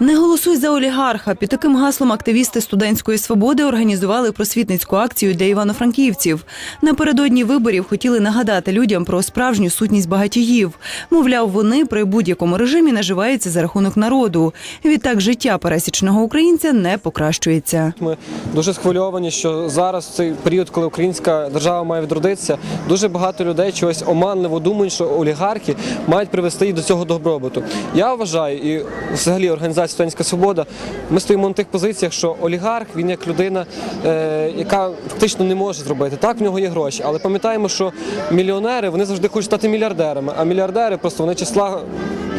Не голосуй за олігарха. Під таким гаслом активісти студентської свободи організували просвітницьку акцію для івано-франківців. Напередодні виборів хотіли нагадати людям про справжню сутність багатіїв. Мовляв, вони при будь-якому режимі наживаються за рахунок народу. Відтак життя пересічного українця не покращується. Ми дуже схвильовані, що зараз цей період, коли українська держава має відродитися, дуже багато людей чогось оманливо думають, що олігархи мають привести їх до цього добробуту. Я вважаю, і взагалі організація Студентська Свобода, ми стоїмо на тих позиціях, що олігарх він як людина, е, яка фактично не може зробити. Так, в нього є гроші, але пам'ятаємо, що мільйонери вони завжди хочуть стати мільярдерами, а мільярдери просто вони числа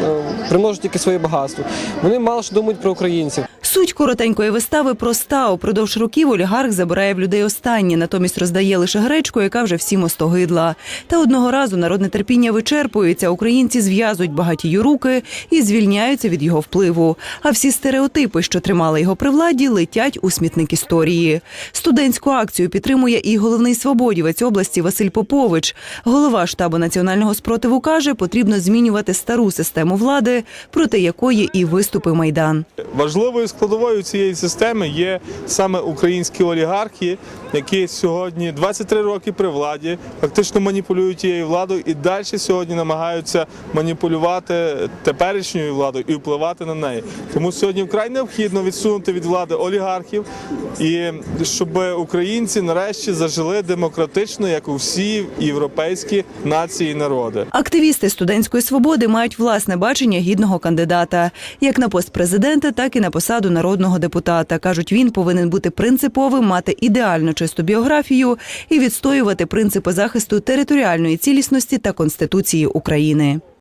е, примножують тільки своє багатство. Вони мало що думають про українців. Суть коротенької вистави проста. Упродовж років олігарх забирає в людей останнє, натомість роздає лише гречку, яка вже всім остогидла. Та одного разу народне терпіння вичерпується. Українці зв'язують багатію руки і звільняються від його впливу. А всі стереотипи, що тримали його при владі, летять у смітник історії. Студентську акцію підтримує і головний свободівець області Василь Попович. Голова штабу національного спротиву каже, потрібно змінювати стару систему влади, проти якої і виступив майдан. Важливою складовою цієї системи є саме українські олігархи, які сьогодні 23 роки при владі, фактично маніпулюють тією владою і далі сьогодні намагаються маніпулювати теперішньою владою і впливати на неї. Тому сьогодні вкрай необхідно відсунути від влади олігархів і щоб українці нарешті зажили демократично, як у всі європейські нації і народи. Активісти студентської свободи мають власне бачення гідного кандидата як на пост президента, так і на посаду народного депутата. кажуть, він повинен бути принциповим, мати ідеально чисту біографію і відстоювати принципи захисту територіальної цілісності та конституції України.